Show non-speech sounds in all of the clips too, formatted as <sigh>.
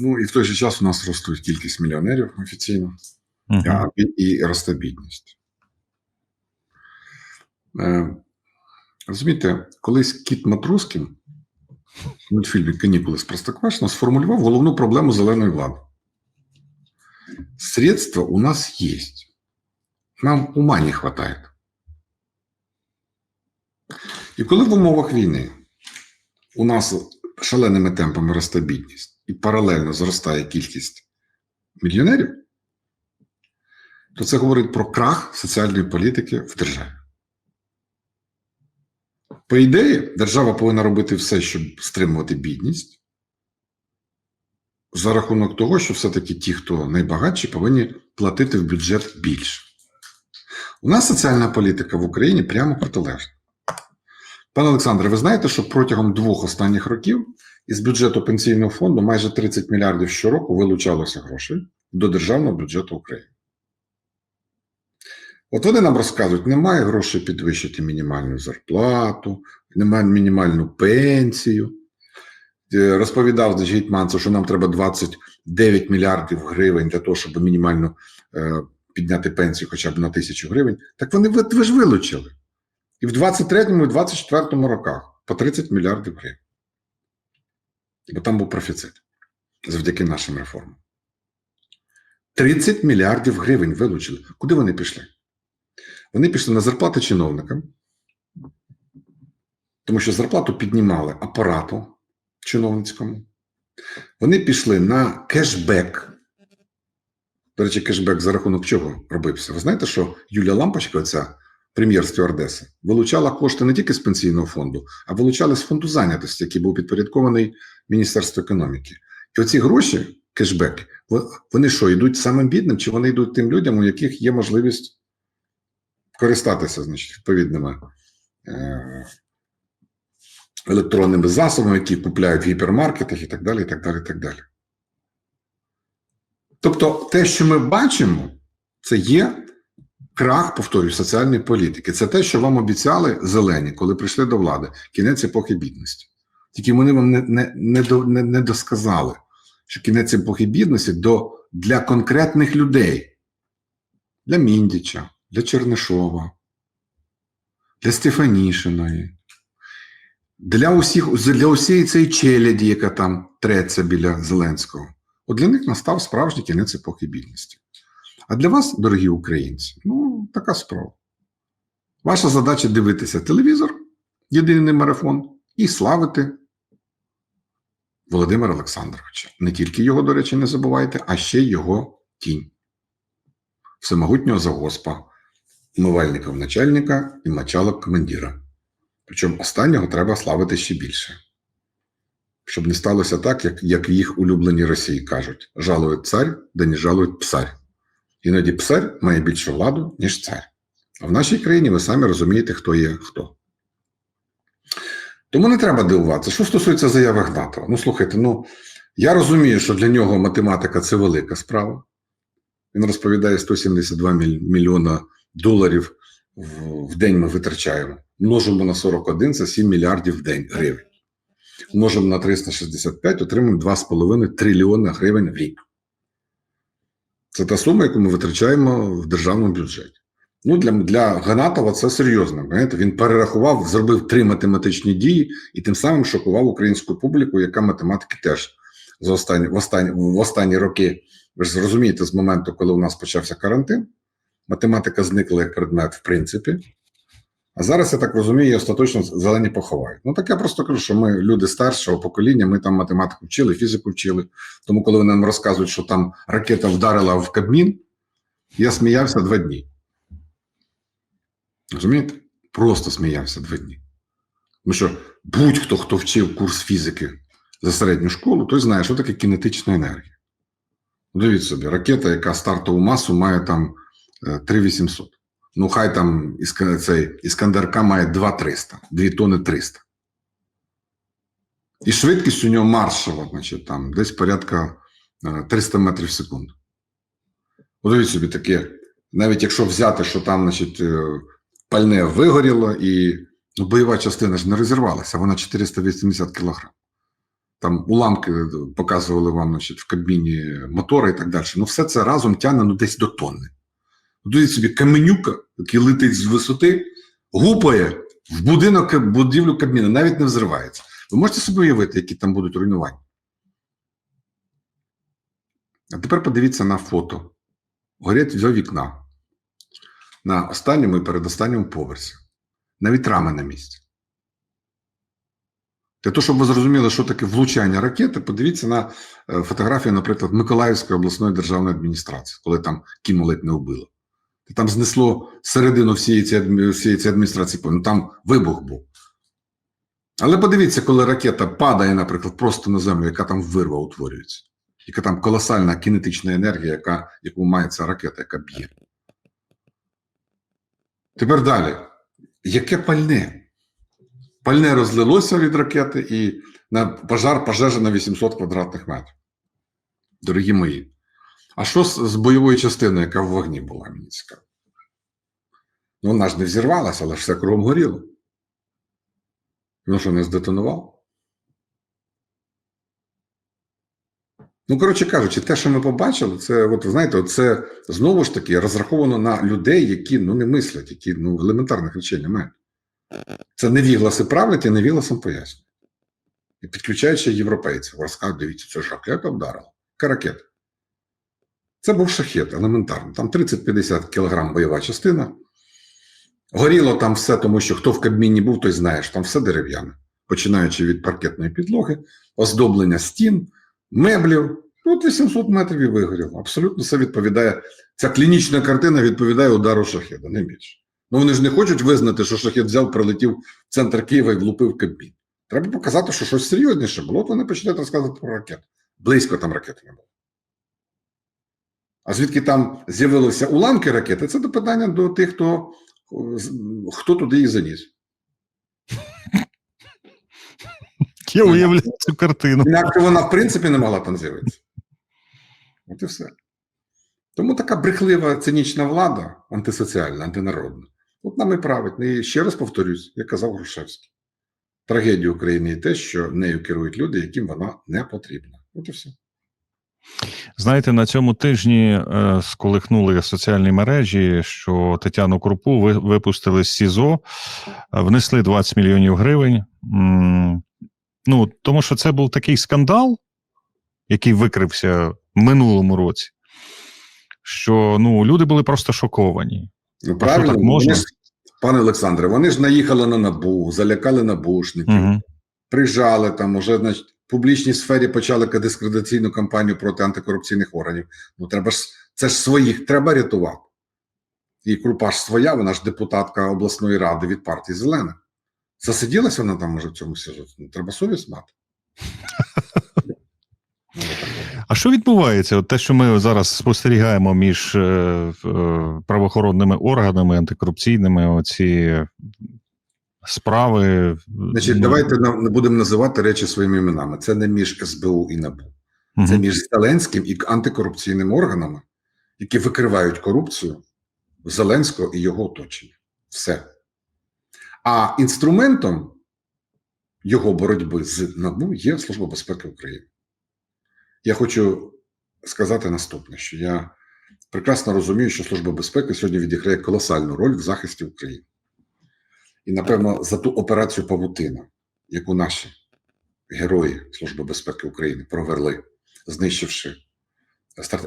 Ну і в той же час у нас ростуть кількість мільйонерів офіційно а, і, росте бідність. Е, розумієте, колись Кіт Матрускін в мультфільмі Канікули з Простоквашино сформулював головну проблему зеленої влади. Средства у нас есть. Нам ума не хватает. І коли в умовах війни у нас шаленими темпами росте бідність і паралельно зростає кількість мільйонерів, то це говорить про крах соціальної політики в державі. По ідеї, держава повинна робити все, щоб стримувати бідність, за рахунок того, що все-таки ті, хто найбагатші, повинні платити в бюджет більше. У нас соціальна політика в Україні прямо протилежна. Пане Олександре, ви знаєте, що протягом двох останніх років із бюджету пенсійного фонду майже 30 мільярдів щороку вилучалося грошей до державного бюджету України. От вони нам розказують, немає грошей підвищити мінімальну зарплату, немає мінімальну пенсію. Е, Розповідав Гетьманцев, що нам треба 29 мільярдів гривень для того, щоб мінімально е, підняти пенсію хоча б на тисячу гривень. Так вони ви, ж вилучили. І в 23-му і 24-му роках по 30 мільярдів гривень. Бо там був профіцит завдяки нашим реформам. 30 мільярдів гривень вилучили. Куди вони пішли? Вони пішли на зарплати чиновникам, тому що зарплату піднімали апарату чиновницькому. Вони пішли на кешбек. До речі, кешбек за рахунок чого робився? Ви знаєте, що Юлія Лампочка, оця прем'єр стюардеси, вилучала кошти не тільки з пенсійного фонду, а вилучали з фонду зайнятості, який був підпорядкований Міністерству економіки. І оці гроші, кешбеки, вони що, йдуть самим бідним, чи вони йдуть тим людям, у яких є можливість користатися значить, відповідними е- електронними засобами, які купляють в гіпермаркетах і так далі. і так далі, і так далі. Тобто, те, що ми бачимо, це є крах, повторюю, соціальної політики. Це те, що вам обіцяли зелені, коли прийшли до влади, кінець епохи бідності. Тільки вони вам не, не, не, не, не досказали, що кінець епохи бідності до, для конкретних людей, для Міндіча, для Чернишова, для Стефанішиної, для усіх, для усієї цієї челяді, яка там треться біля Зеленського. От для них настав справжній кінець епохи бідності. А для вас, дорогі українці, ну, така справа. Ваша задача дивитися телевізор, єдиний марафон, і славити Володимира Олександровича. Не тільки його, до речі, не забувайте, а ще його тінь. Всемогутнього загоспа, умивальників начальника і мочалок командира. Причому останнього треба славити ще більше. Щоб не сталося так, як, як їх улюблені Росії кажуть: жалують цар, да не жалують псарь. Іноді псар має більшу владу, ніж цар. А в нашій країні ви самі розумієте, хто є хто. Тому не треба дивуватися. Що стосується заяви Гнатова, ну слухайте, ну я розумію, що для нього математика це велика справа. Він розповідає 172 міль- мільйона доларів в, в день ми витрачаємо. Множимо на 41 це 7 мільярдів в день гривень. Множимо на 365, отримуємо 2,5 трильйона гривень в рік. Це та сума, яку ми витрачаємо в державному бюджеті. Ну, для, для Ганатова це серйозно. Знаєте? Він перерахував, зробив три математичні дії і тим самим шокував українську публіку, яка математики теж за останні, в, останні, в останні роки. Ви ж зрозумієте, з моменту, коли у нас почався карантин, математика зникла як предмет, в принципі. А зараз, я так розумію, остаточно зелені поховають. Ну так я просто кажу, що ми люди старшого покоління, ми там математику вчили, фізику вчили. Тому, коли вони нам розказують, що там ракета вдарила в Кабмін, я сміявся два дні. Розумієте? Просто сміявся два дні. Тому що будь-хто, хто вчив курс фізики за середню школу, той знає, що таке кінетична енергія. Дивіться собі, ракета, яка стартову масу має там е, 3800. Ну, хай там цей Іскандерка має 2300, 2 тони 300. І швидкість у нього маршова, значить, там десь порядка е, 300 метрів в секунду. Уявіть собі таке, навіть якщо взяти, що там, значить, е, пальне вигоріло, і ну, бойова частина ж не розірвалася, вона 480 кілограм. там уламки показували вам значить, в кабіні мотора і так далі. Ну, все це разом тягне ну, десь до тонни. Дивіться собі каменюка, який летить з висоти, гупає в будинок будівлю Кабміна, навіть не взривається. Ви можете собі уявити, які там будуть руйнування? А тепер подивіться на фото. Горять два вікна на останньому і передостанньому поверсі. Навіть рами на місці. Для того, щоб ви зрозуміли, що таке влучання ракети, подивіться на е, фотографію, наприклад, Миколаївської обласної державної адміністрації, коли там Кіму ледь не вбило. Там знесло середину всієї цієї, всієї цієї адміністрації, ну там вибух був. Але подивіться, коли ракета падає, наприклад, просто на землю, яка там вирва утворюється, яка там колосальна кінетична енергія, яка, яку має ця ракета, яка б'є. Тепер далі. Яке пальне? Пальне розлилося від ракети і на пожар пожежа на 800 квадратних метрів. Дорогі мої. А що з, бойовою частиною, яка в вогні була, мені цікаво? Ну, вона ж не взірвалася, але ж все кругом горіло. Ну що, не здетонував? Ну, коротше кажучи, те, що ми побачили, це, от, знаєте, це знову ж таки розраховано на людей, які ну, не мислять, які ну, елементарних речей не мають. Це невігласи правлять і невігласом пояснюють. І підключаючи європейців, розказують, дивіться, це ж ракета вдарила. Яка ракета? Це був шахет, елементарно. Там 30-50 кілограм бойова частина. Горіло там все, тому що хто в Кабміні був, той знає, що там все дерев'яне. Починаючи від паркетної підлоги, оздоблення стін, меблів. Ну, От 800 метрів і вигоріло. Абсолютно все відповідає. Ця клінічна картина відповідає удару шахеда, не більше. Ну вони ж не хочуть визнати, що шахет взяв, прилетів в центр Києва і влупив Кабмін. Треба показати, що щось серйозніше було, от вони починають розказувати про ракету. Близько там ракети не було. А звідки там з'явилися уламки ракети, це до питання до тих, хто, хто туди їх заніс. <laughs> Я уявляю цю картину. Інакше вона, в принципі, не могла там з'явитися. От і все. Тому така брехлива цинічна влада, антисоціальна, антинародна, от нам і править. І ще раз повторюсь, як казав Грушевський. Трагедія України і те, що нею керують люди, яким вона не потрібна. От і все. Знаєте, на цьому тижні е, сколихнули соціальні мережі, що Тетяну Крупу випустили з СІЗО, е, внесли 20 мільйонів гривень. Ну, тому що це був такий скандал, який викрився в минулому році, що ну, люди були просто шоковані. Ну, правильно, що так можна? Вони ж, пане Олександре, вони ж наїхали на набу, залякали набушників, Угу. прижали там, уже значить, публічній сфері почали дискредитаційну кампанію проти антикорупційних органів. Ну, треба ж це ж своїх треба рятувати. І Крупа ж своя, вона ж депутатка обласної ради від партії Зелена. Засиділася вона там, може, в цьому СІЗО? Ну, треба совість мати. А що відбувається? От те, що ми зараз спостерігаємо між е, е, правоохоронними органами, антикорупційними, оці справи. Значить, ну, давайте не будемо називати речі своїми іменами. Це не між СБУ і НАБУ. Це мгм. між Зеленським і антикорупційними органами, які викривають корупцію Зеленського і його оточення. Все. А інструментом його боротьби з НАБУ є Служба безпеки України. Я хочу сказати наступне: що я прекрасно розумію, що Служба безпеки сьогодні відіграє колосальну роль в захисті України. І, напевно, за ту операцію Павутина, яку наші герої Служби безпеки України провели, знищивши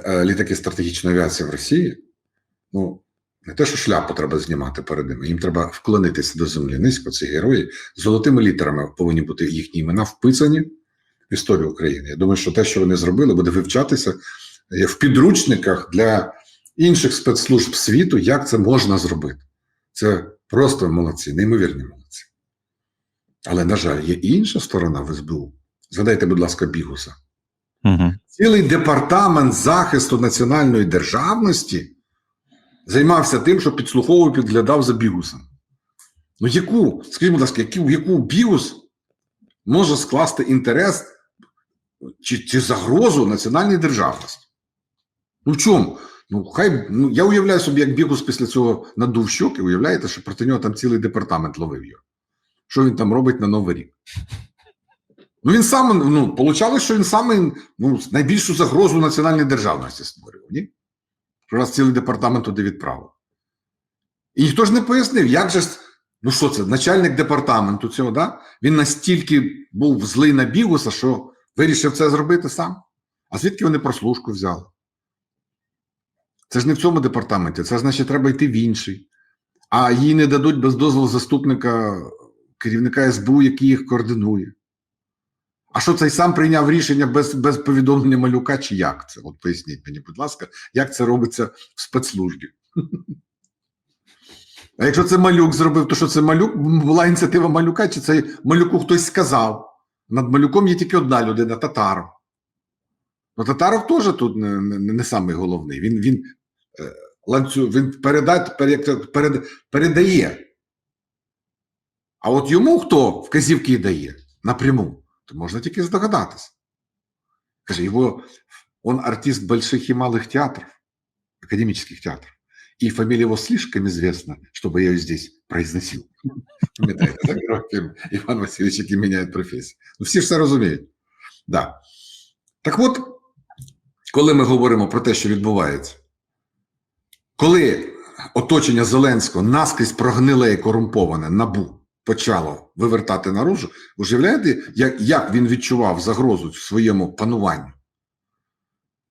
е, літаки стратегічної авіації в Росії, ну не те, що шляпу треба знімати перед ними, їм треба вклонитися до землі низько. Ці герої золотими літерами повинні бути їхні імена вписані в історію України. Я думаю, що те, що вони зробили, буде вивчатися е, в підручниках для інших спецслужб світу, як це можна зробити. Це просто молодці, неймовірні молодці. Але, на жаль, є і інша сторона в СБУ. Згадайте, будь ласка, Бігуса. Мгм. Цілий департамент захисту національної державності займався тим, що підслуховував, підглядав за бігусом. Ну, яку, скажіть, будь ласка, яку, яку бігус може скласти інтерес чи, чи загрозу національній державності? Ну в чому? Ну, хай ну, я уявляю собі, як бігус після цього надув щоки, уявляєте, що проти нього там цілий департамент ловив його. Що він там робить на Новий рік? Ну він сам, ну, получало, що він саме ну, найбільшу загрозу національній державності створював, ні? Що раз цілий департамент туди відправив. І ніхто ж не пояснив, як же. Ну що це, начальник департаменту цього, да? він настільки був злий на Бігуса, що вирішив це зробити сам. А звідки вони прослушку взяли? Це ж не в цьому департаменті, це значить, треба йти в інший. А їй не дадуть без дозволу заступника керівника СБУ, який їх координує. А що цей сам прийняв рішення без, без повідомлення малюка, чи як це? От поясніть мені, будь ласка, як це робиться в спецслужбі? <laughs> А якщо це малюк зробив, то що це малюк була ініціатива малюка, чи це малюку хтось сказав? Над малюком є тільки одна людина Татаров. Ну, Татаров теж тут не, не, не самий головний. Він, він, е, ланцю, він передать, пере- як це, перед, передає. А от йому хто вказівки дає напряму, то можна тільки здогадатися. Каже, його, он артист больших и малых театров, академических театров. И фамилия его слишком известна, чтобы я ее здесь произносил. Іван Васильович, який міняє професію. Ну, всі ж це розуміють. Да. Так от, коли ми говоримо про те, що відбувається, коли оточення Зеленського наскрізь прогниле і корумповане набу почало вивертати наружу, уявляєте, як, як він відчував загрозу в своєму пануванню?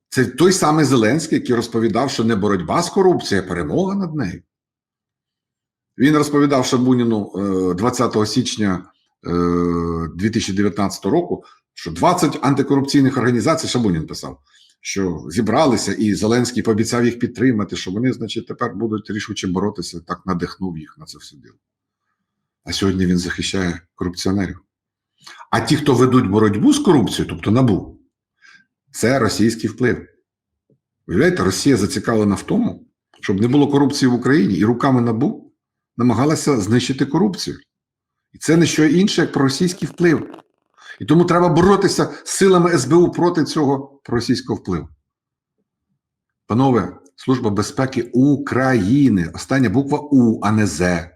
Це той самий Зеленський, який розповідав, що не боротьба з корупцією, а перемога над нею. Він розповідав Шабуніну е, 20 січня е, 2019 року, що 20 антикорупційних організацій Шабунін писав, що зібралися, і Зеленський пообіцяв їх підтримати, що вони, значить, тепер будуть рішуче боротися, так надихнув їх на це все діло. А сьогодні він захищає корупціонерів. А ті, хто ведуть боротьбу з корупцією, тобто набу, це російський вплив. Уявляєте, Росія зацікавлена в тому, щоб не було корупції в Україні, і руками набу намагалася знищити корупцію. І це не що інше, як проросійський вплив. І тому треба боротися з силами СБУ проти цього проросійського впливу. Панове, Служба безпеки України. Остання буква У, а не З.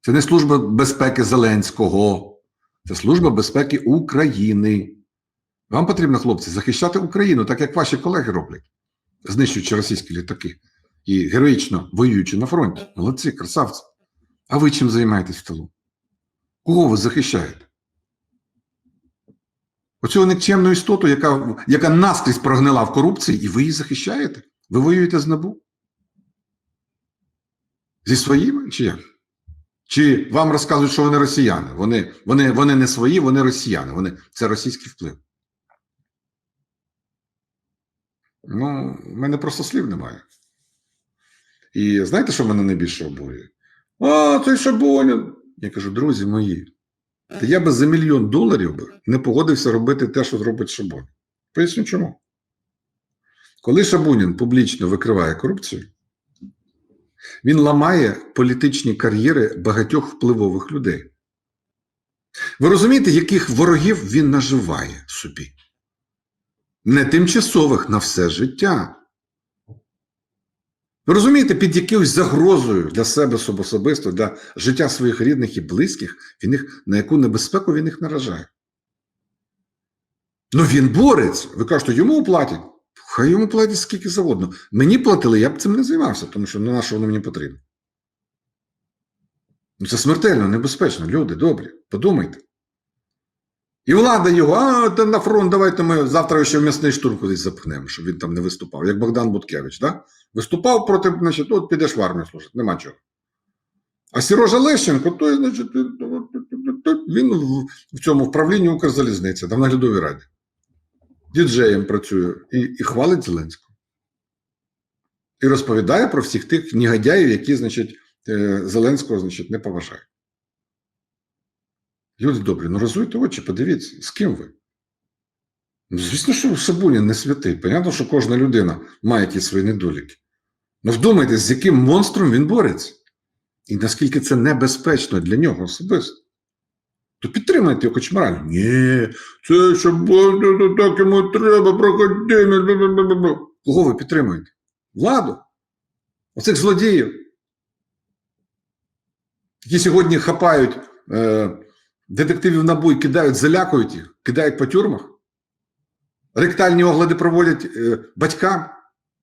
Це не Служба безпеки Зеленського. Це Служба безпеки України. Вам потрібно, хлопці, захищати Україну, так як ваші колеги роблять, знищуючи російські літаки і героїчно воюючи на фронті. Молодці, красавці. А ви чим займаєтесь в тилу? Кого ви захищаєте? Оцю никчемну істоту, яка, яка наскрізь прогнила в корупції, і ви її захищаєте? Ви воюєте з НАБУ? Зі своїми чи як? Чи вам розказують, що вони росіяни? Вони, вони, вони не свої, вони росіяни. Вони, це російський вплив. Ну, в мене просто слів немає. І знаєте, що мене найбільше обурює? А, цей Шабонін. Я кажу, друзі мої, я би за мільйон доларів би не погодився робити те, що зробить Шабонін. Поясню чому. Коли Шабунін публічно викриває корупцію, він ламає політичні кар'єри багатьох впливових людей. Ви розумієте, яких ворогів він наживає собі? Не тимчасових на все життя. Ви розумієте, під якоюсь загрозою для себе особисто, для життя своїх рідних і близьких, він їх, на яку небезпеку він їх наражає. Ну він борець. Ви кажете, йому платять. Хай йому платять скільки завгодно. Мені платили, я б цим не займався, тому що ну, на що воно мені потрібно. Ну, це смертельно, небезпечно. Люди, добрі, подумайте. І влада його, а на фронт, давайте ми завтра ще в м'ясний штурм кудись запхнемо, щоб він там не виступав, як Богдан Буткевич, да? Виступав проти, значить, от підеш в армію служити, нема чого. А Сірожа Лещенко, той, значить, він в, в цьому вправлінні Укрзалізниці, там в наглядовій раді. Діджеєм працює і, і хвалить Зеленського. І розповідає про всіх тих негодяїв, які, значить, е, Зеленського, значить, не поважають. Люди добрі, ну розуйте очі, подивіться, з ким ви? Ну, звісно, що Шабунін не святий. Понятно, що кожна людина має якісь свої недоліки. Ну вдумайтесь, з яким монстром він бореться. І наскільки це небезпечно для нього особисто. То підтримайте його хоч морально. Ні, це Шабунін, так йому треба, проходи. Кого ви підтримуєте? Владу? Оцих злодіїв, які сьогодні хапають е, Детективів набу кидають, залякують їх, кидають по тюрмах. Ректальні огляди проводять е, батькам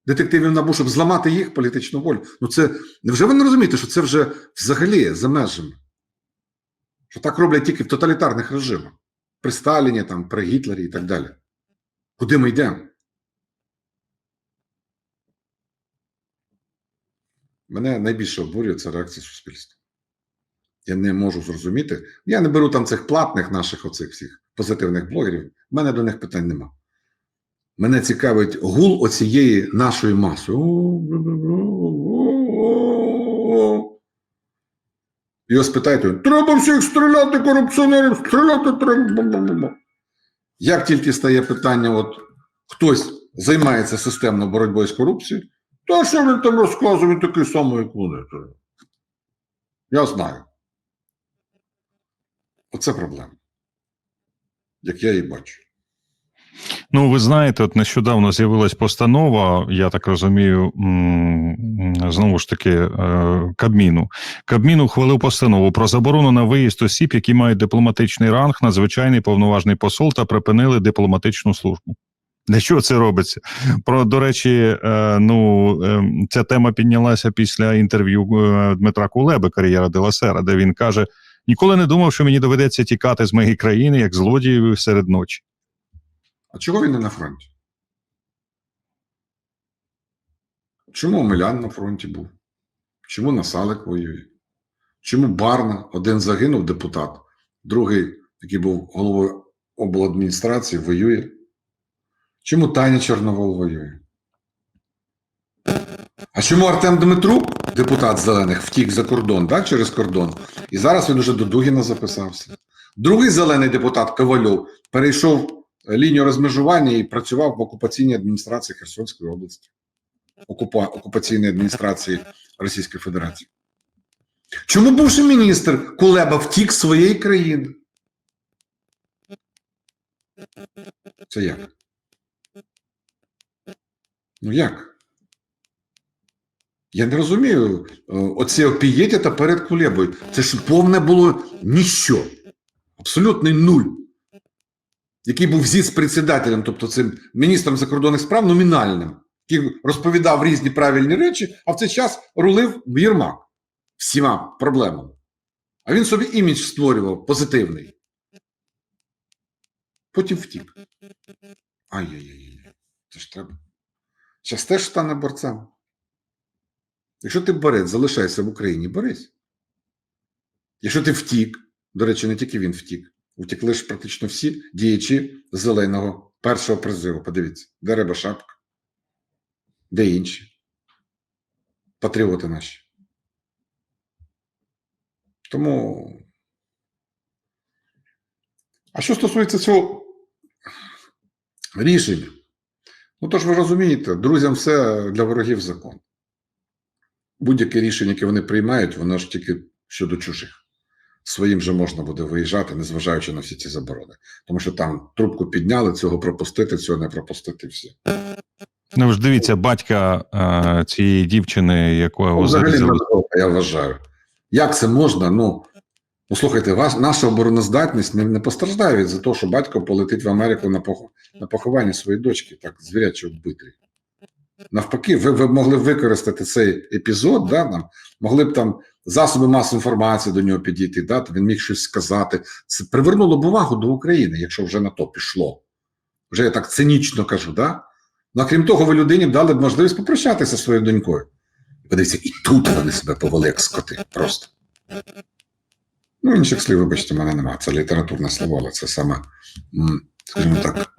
детективів набу, щоб зламати їх політичну волю. Ну це невже ви не розумієте, що це вже взагалі за межами? Що так роблять тільки в тоталітарних режимах, при Сталіні, там, при Гітлері і так далі. Куди ми йдемо? Мене найбільше обурює це реакція суспільства. Я не можу зрозуміти. Я не беру там цих платних наших оцих всіх позитивних блогерів. У мене до них питань нема. Мене цікавить гул оцієї нашої маси. Його спитайте, треба всіх стріляти, корупціонерів, стріляти треба. Як тільки стає питання, от хтось займається системно боротьбою з корупцією, то що він там розказує, він такий самий, як вони. Я знаю. Оце проблема. Як я її бачу. Ну, ви знаєте, от нещодавно з'явилась постанова, я так розумію, знову ж таки, е, Кабміну. Кабмін ухвалив постанову про заборону на виїзд осіб, які мають дипломатичний ранг, надзвичайний повноважний посол та припинили дипломатичну службу. Для чого це робиться? Про до речі, е, ну е, ця тема піднялася після інтерв'ю е, Дмитра Кулеби, кар'єра Деласера, де він каже: ніколи не думав, що мені доведеться тікати з моєї країни як злодію серед ночі. А чого він не на фронті? Чому Омелян на фронті був? Чому Насалик воює? Чому Барна, один загинув депутат, другий, який був головою обладміністрації, воює? Чому Таня Чорновол воює? А чому Артем Дмитрук, депутат зелених, втік за кордон, да, через кордон? І зараз він уже до Дугіна записався. Другий зелений депутат Ковальов перейшов лінію розмежування і працював в окупаційній адміністрації Херсонської області, окупа, окупаційній адміністрації Російської Федерації. Чому бувший міністр Кулеба втік з своєї країни? Це як? Ну як? Я не розумію. е, Оце опієтята перед Кулебою. Це ж повне було ніщо. Абсолютний нуль який був зіц-председателем, тобто цим міністром закордонних справ номінальним, який розповідав різні правильні речі, а в цей час рулив Єрмак всіма проблемами. А він собі імідж створював позитивний. Потім втік. Ай-яй-яй. Це ж треба. Зараз теж стане борцем. Якщо ти борець, залишайся в Україні, борись. Якщо ти втік, до речі, не тільки він втік. Утекли ж практично всі діячі зеленого першого призиву. Подивіться, де риба шапка, де інші. Патріоти наші. Тому. А що стосується цього рішення? Ну, то ж ви розумієте, друзям все для ворогів закон. Будь-яке рішення, яке вони приймають, воно ж тільки щодо чужих своїм же можна буде виїжджати, незважаючи на всі ці заборони. Тому що там трубку підняли, цього пропустити, цього не пропустити всі. Ну ж дивіться, батька е, цієї дівчини, якого Ну, взагалі зарізали. надовго, я вважаю. Як це можна? Ну, ну слухайте, наша обороноздатність не, не постраждає від за того, що батько полетить в Америку на, пох, на поховання своєї дочки, так звіряче вбитий. Навпаки, ви, ви могли б використати цей епізод, да, нам, могли б там засоби масової інформації до нього підійти, да, він міг щось сказати. Це привернуло б увагу до України, якщо вже на то пішло. Вже я так цинічно кажу, да? Ну, а крім того, ви людині б дали б можливість попрощатися зі своєю донькою. Подивіться, і тут вони себе повели як скоти. Просто. Ну, інших слів, вибачте, мене немає. Це літературне слово, але це саме, скажімо так,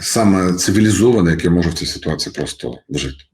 саме цивілізоване, яке може в цій ситуації просто вжити.